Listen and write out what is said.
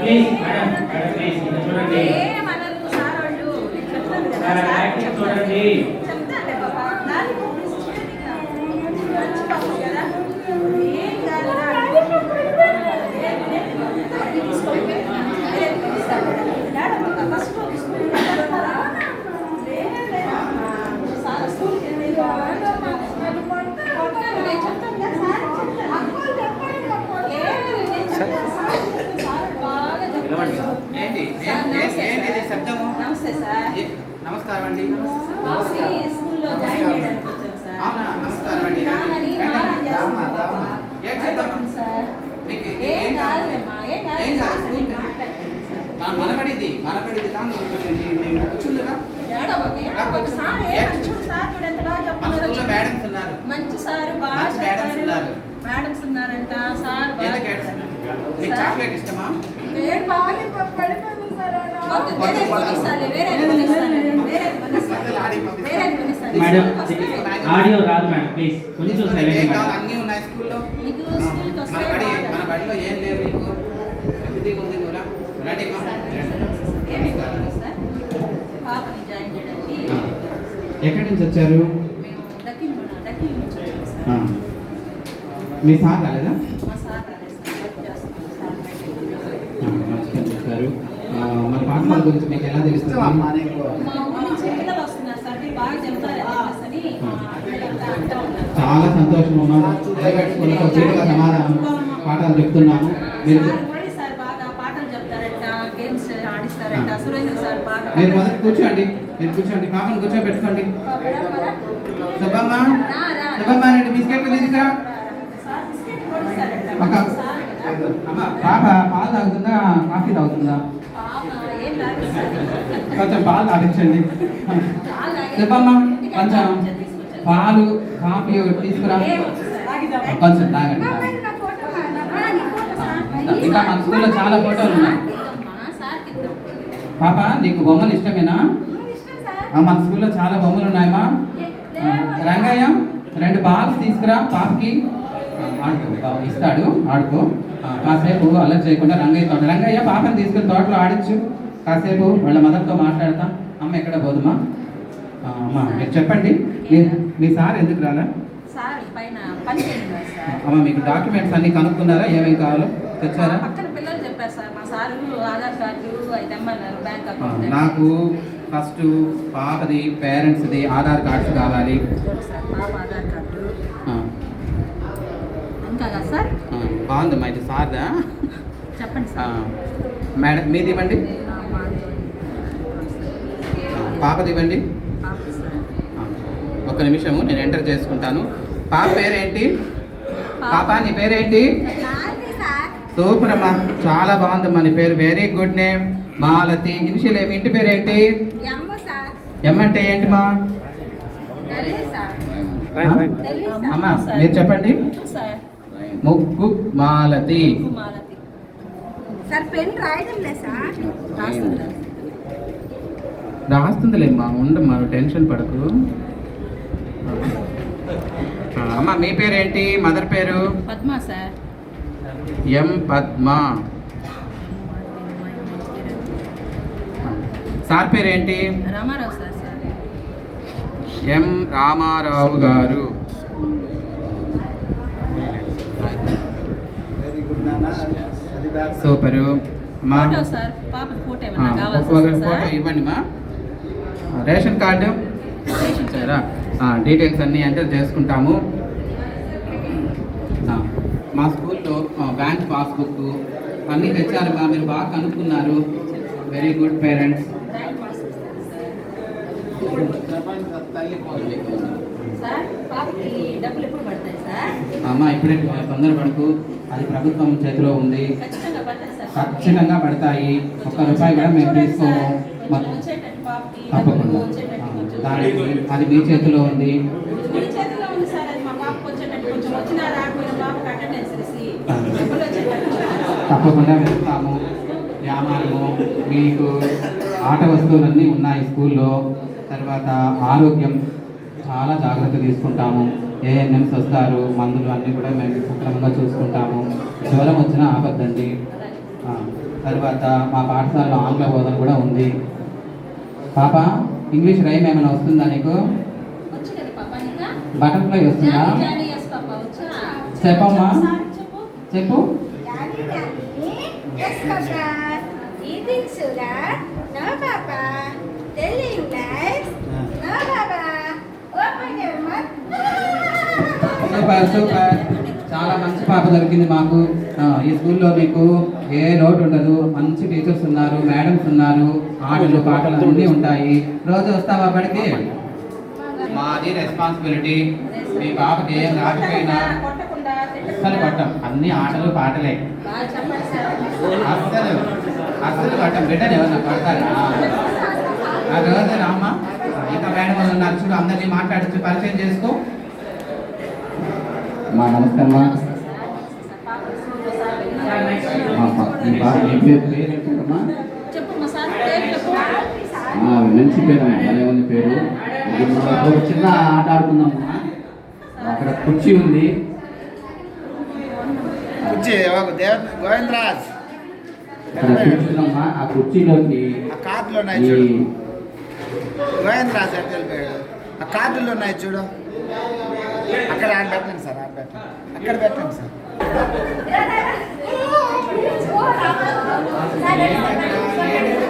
Please madam madam please ఇది చూడండి. Sir acting. చూడండి. బాబా. మంచి కాదు రా. ఏం లేదు. ఇది తీసుకోండి. అదే తీస్తాను. మేడం, ఫస్ట్ స్కూల్ చేస్తారా? లేదు, లేదమ్మా. సార్ స్కూల్కి వెళ్ళి నేను చెప్తాను కదా, సార్ చెప్తాను. లేదు, నేను చెప్తాను. సార్ చెప్తాను. సార్ బాగా చెప్తారు. ఏంటి సార్, ఏంటి నమస్తే ఏంటి ఇది సార్. శబ్దము నమస్తే సార్. నమస్కారం అండి. బాబుని స్కూల్లో జాయిన్ చేయడానికి వచ్చాను సార్. అవునా నమస్కారం అండి. చేస్తున్నాను పాప. ఏం చేద్దాం? సార్. మీకు ఏం? కాదులేమ్మా, ఏం కాదు. కాదు. సార్. మనపడిది మనపడిది నేను మంచి సార్ బాగా మేడమ్స్ ఉన్నారంట సార్ బాగా చాక్లెట్ ఇష్టమా? ఏం బాగా వద్దు, వేరే కొనిస్తానులే, వేరే కొనిస్తానులే, వేరే కొనిస్తానులే. వేరే కొనిస్తానులే. మేడం ఆడియో రాదు మేడం ప్లీజ్. కొంచెం సైలెంట్ అన్నీ ఉన్నాయి స్కూల్లో. మన బడిలో ఏం లేవు ఇది ఉంది రండి ఎక్కడి నుంచి వచ్చారు. మీ సార్ రాలేదా మా సార్ రాలేదు సార్. వర్క్ చేస్తున్నాం సార్ బయట. ఆ, మంచిగా చెప్పారు ఆ, మన పాఠశాల గురించి మీకు ఎలా తెలుస్తుంది మా ఊరి నుంచి పిల్లలు వస్తున్నారు సార్ మీరు బాగా చెప్తారు అని మా పిల్లలంతా అంటూ ఉన్నారు చాలా సంతోషం అమ్మా ప్రైవేట్ స్కూల్లో చీరగా సమాధానం పాఠాలు చెప్తున్నాము మీరు సార్ కూడా సార్ బాగా పాటలు చెప్తారంట గేమ్స్ ఆడిస్తారంట సురేంద్ర సార్ బాగా మీరు మొదట కూర్చోండి. మీరు కూర్చోండి. పాపను కూర్చోబెట్టుకోండి. సుబ్బమ్మ. సుబ్బమ్మ రెండు బిస్కెట్లు తీసుకురా. ఒక. అమ్మ పాప పాలు తాగుతుందా? కాఫీ తాగుతుందా. కొంచెం పాలు తాగించండి చెప్పమ్మా కొంచెం పాలు కాఫీ తీసుకురా. కొంచెం తాగండి ఇంకా మన స్కూల్లో చాలా ఫోటోలు ఉన్నాయి. పాప నీకు బొమ్మలు ఇష్టమేనా? మా మన స్కూల్లో చాలా బొమ్మలు ఉన్నాయమ్మా. రంగయ్య రెండు బాల్స్ తీసుకురా పాపకి. ఆడుకో ఇస్తాడు ఆడుకో. కాసేపు అలర్ట్ చేయకుండా రంగయ్య తోట రంగయ్య పాపని తీసుకుని తోటలో ఆడించు. కాసేపు వాళ్ళ మదర్తో మాట్లాడతా. అమ్మ ఎక్కడ పోదుమా? అమ్మ మీరు చెప్పండి. మీ మీ సార్ ఎందుకు రాలా? సార్ పైన పని చేయండి సార్. అమ్మ మీకు డాక్యుమెంట్స్ అన్ని కనుక్కున్నారా? ఏమేమి కావాలో తెచ్చారా? నాకు ఫస్ట్ పాపది పేరెంట్స్ది ఆధార్ కార్డ్స్ కావాలి. బాగుందమ్మా ఇది సార్దా? చెప్పండి మేడం మీది ఇవ్వండి. పాపది ఇవ్వండి ఒక్క నిమిషము నేను ఎంటర్ చేసుకుంటాను. పాప పేరేంటి? పాప. నీ పేరేంటి? సూపర్ అమ్మా. చాలా బాగుందమ్మా నీ పేరు. Very good name Malathi. Initial ఏమి? ఇంటి పేరేంటి? ఎమ్మ సార్. ఎం అంటే ఏంటిమా? ఢిల్లీ సార్. ఆ? ఢిల్లీ అమ్మా మీరు చెప్పండి. సార్. ముగ్గు మాలతి. మాలతి. సార్ పెన్ రాయడం లేదు సార్ రాస్తుందిలేమ్మా ఉండమ్మా టెన్షన్ పడకు. అమ్మా మీ పేరేంటి? మదర్ పేరు? Padma sir. M Padma. Sir పేరేంటి? రామారావు సార్ ఎం రామారావు గారు. సూపరు. మా ఫోటో ఇవ్వండి మా. Ration card. సరేనా డీటెయిల్స్ అన్నీ ఎంటర్ చేసుకుంటాము. మా స్కూల్లో బ్యాంక్ పాస్బుక్ అన్నీ తెచ్చారు మా మీరు బాగా కనుక్కున్నారు. Very good parents sir sir sir అమ్మ ఇప్పుడే తొందరపడకు. అది ప్రభుత్వం చేతిలో ఉంది. ఖచ్చితంగా పడతాయి సార్. ఒక్క రూపాయి కూడా మేము తీసుకోము సార్, కొంచెం మొత్తం వచ్చేటట్టు పాపకి తప్పకుండా. దానికి అది మీ చేతిలో ఉంది. తప్పకుండా వెళ్తాము. వ్యాయామము మీకు ఆట వస్తువులన్నీ ఉన్నాయి స్కూల్లో. తర్వాత ఆరోగ్యం చాలా జాగ్రత్త తీసుకుంటాము. ఏఎన్ఎంస్ వస్తారు మందులు అన్నీ కూడా మేము సక్రమంగా చూసుకుంటాము. జ్వరం వచ్చినా ఆపద్దండి. తర్వాత మా పాఠశాలలో ఆంగ్ల బోధన కూడా ఉంది. పాప ఇంగ్లీష్ రైమ్ ఏమైనా వస్తుందా నీకు? బటర్ఫ్లై వస్తుందా? చెప్పమ్మా చెప్పు. సూపర్ చాలా మంచి పాప దొరికింది మాకు. ఈ స్కూల్లో మీకు ఏ లోటు ఉండదు. మంచి టీచర్స్ ఉన్నారు మేడమ్స్ ఉన్నారు ఆటలు పాటలు అన్నీ ఉంటాయి. రోజు వస్తావా బడికి మాది రెస్పాన్సిబిలిటీ మీ పాపకి ఏం రాకపోయినా అస్సలు పట్టం. అన్ని ఆటలు పాటలే. అస్సలు అస్సలు పట్టం. బిడ్డను ఎవరన్నా పడతారా? ఆ. రోజు రామ్మా ఇంకా మేడం వాళ్ళు ఉన్నారు అందరినీ మాట్లాడచ్చు పరిచయం చేసుకో. మా నమస్కారం మంచి పేరు భలే ఉంది పేరు. ఇది మనం ఒక చిన్న ఆట ఆడుకుందాం అక్కడ కుర్చీ ఉంది. కుర్చీ గోవిందరాజ్. అక్కడ కూర్చున్నామా ఆ కుర్చీలోకి ఆ కార్డులు ఉన్నాయి ఈ చూడు. గోవిందరాజ్ ఆ కార్డులు ఉన్నాయి చూడు. అక్కడ ఆడ పెట్టండి సార్ ఆడ పెట్టండి. అక్కడ పెట్టండి సార్. Sir,